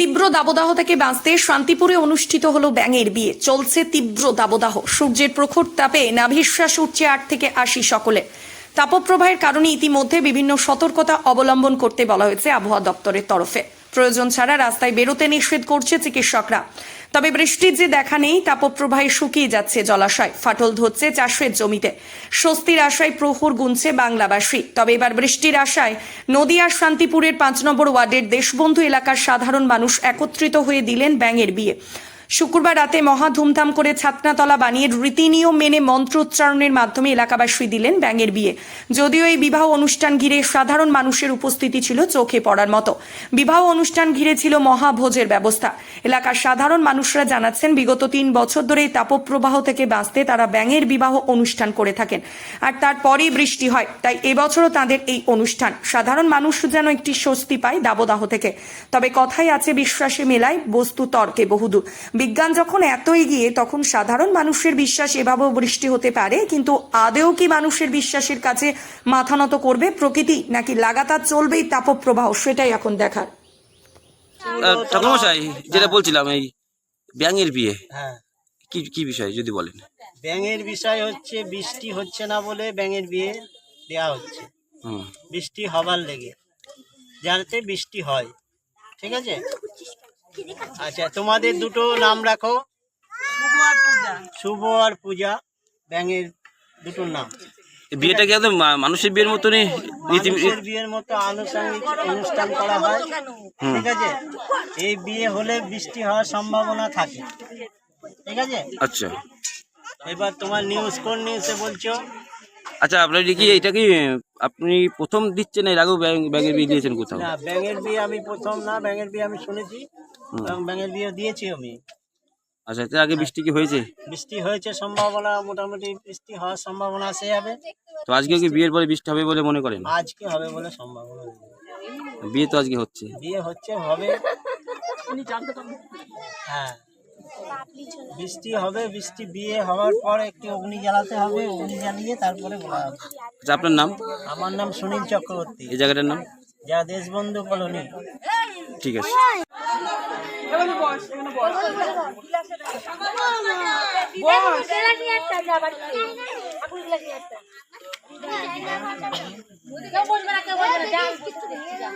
তীব্র দাবদাহ থেকে বাঁচতে শান্তিপুরে অনুষ্ঠিত হল ব্যাঙের বিয়ে। চলছে তীব্র দাবদাহ। সূর্যের প্রখর তাপে নাভিশ্বাস উঠছে আট থেকে আশি সকলে। তাপপ্রবাহের কারণে ইতিমধ্যে বিভিন্ন সতর্কতা অবলম্বন করতে বলা হয়েছে আবহাওয়া দপ্তরের তরফে। প্রয়োজন ছাড়া রাস্তায় বেরোতে নিষেধ করছে চিকিৎসকরা। তবে বৃষ্টির যে দেখা নেই তাপপ্রবাহে শুকিয়ে যাচ্ছে জলাশয়। ফাটল ধরছে চাষের জমিতে। স্বস্তির আশায় প্রহর গুনছে বাংলাবাসী। তবে এবার বৃষ্টির আশায় নদিয়ার শান্তিপুরের পাঁচ নম্বর ওয়ার্ডের দেশবন্ধু এলাকার সাধারণ মানুষ একত্রিত হয়ে দিলেন ব্যাঙের বিয়ে। শুক্রবার রাতে মহা ধুমধাম করে ছাতনাতলা বানিয়ে রীতিনিয়ম মেনে মন্ত্রোচ্চারণের মাধ্যমে এলাকাবাসী দিলেন ব্যাঙের বিয়ে। যদিও এই বিবাহ অনুষ্ঠান ঘিরে সাধারণ মানুষের উপস্থিতি ছিল চোখে পড়ার মতো। বিবাহ অনুষ্ঠান ঘিরে ছিল মহাভোজের ব্যবস্থা। এলাকার সাধারণ মানুষরা জানাচ্ছেন, বিগত তিন বছর ধরে তাপপ্রবাহ থেকে বাঁচতে তারা ব্যাঙের বিবাহ অনুষ্ঠান করে থাকেন। আর তারপরেই বৃষ্টি হয়, তাই এবছরও তাদের এই অনুষ্ঠান। সাধারণ মানুষ যেন একটি স্বস্তি পায় দাবদাহ থেকে। তবে কথাই আছে, বিশ্বাসে মেলায় বস্তু তর্কে বহুদূর। বিজ্ঞান যখন এত এগিয়ে তখন সাধারণ মানুষের বিশ্বাস এভাবেও বৃষ্টি হতে পারে কিন্তু আদেও কি মানুষের বিশ্বাসের কাছে মাথা নত করবে প্রকৃতি নাকি লাগাতার চলবেই তাপপ্রবাহ? সেটাই এখন দেখার। ঠাকুরমশাই যেটা বলছিলাম এই ব্যাঙের বিয়ে। হ্যাঁ। কি কি বিষয় যদি বলেন? ব্যাঙের বিষয় হচ্ছে বৃষ্টি হচ্ছে না বলে ব্যাঙের বিয়ে দেওয়া হচ্ছে। হুম। বৃষ্টি হবার লেগে যাতে বৃষ্টি হয়। ঠিক আছে? আচ্ছা তোমাদের দুটো নাম রাখো। শুভ আর পূজা। ব্যাঙের দুটোর নাম। বিয়েটা কি একদম মা- মানুষের বিয়ের মতনই বিয়ের মতো আনুষঙ্গিক অনুষ্ঠান করা হয়। ঠিক আছে? এই বিয়ে হলে বৃষ্টি হওয়ার সম্ভাবনা থাকে। ঠিক আছে? আচ্ছা। এবার তোমার নিউজ কোন নিউজে বলছো? আচ্ছা আপনার কি এটা কি আপনি প্রথম দিচ্ছেন এর আগেও ব্যাঙ- ব্যাঙের বিয়ে দিয়েছেন কোথাও? না ব্যাঙের বিয়ে আমি প্রথম না ব্যাঙের বিয়ে আমি শুনেছি। এবং ব্যাঙের বিয়ে দিয়েছি আমি। আচ্ছা এর আগে বৃষ্টি কি হয়েছে? বৃষ্টি হয়েছে সম্ভাবনা মোটামুটি বৃষ্টি হওয়ার সম্ভাবনা আছে তো আজকে কি বিয়ের পরে বৃষ্টি হবে বলে মনে করেন? আজকে হবে বলে সম্ভাবনা বিয়ে তো আজকে হচ্ছে। বিয়ে হচ্ছে হবে। হ্যাঁ। বৃষ্টি হবে বৃষ্টি বিয়ে হওয়ার পর একটি অগ্নি জ্বালাতে হবে অগ্নি জ্বালিয়ে তারপরে বলা হবে। আচ্ছা আপনার নাম? আমার নাম সুনীল চক্রবর্তী। এই জায়গাটার নাম? যা দেশবন্ধু কলোনি। ঠিক আছে। কেউ বসবে না কেউ বসবে না যা কিছু দেখছি যা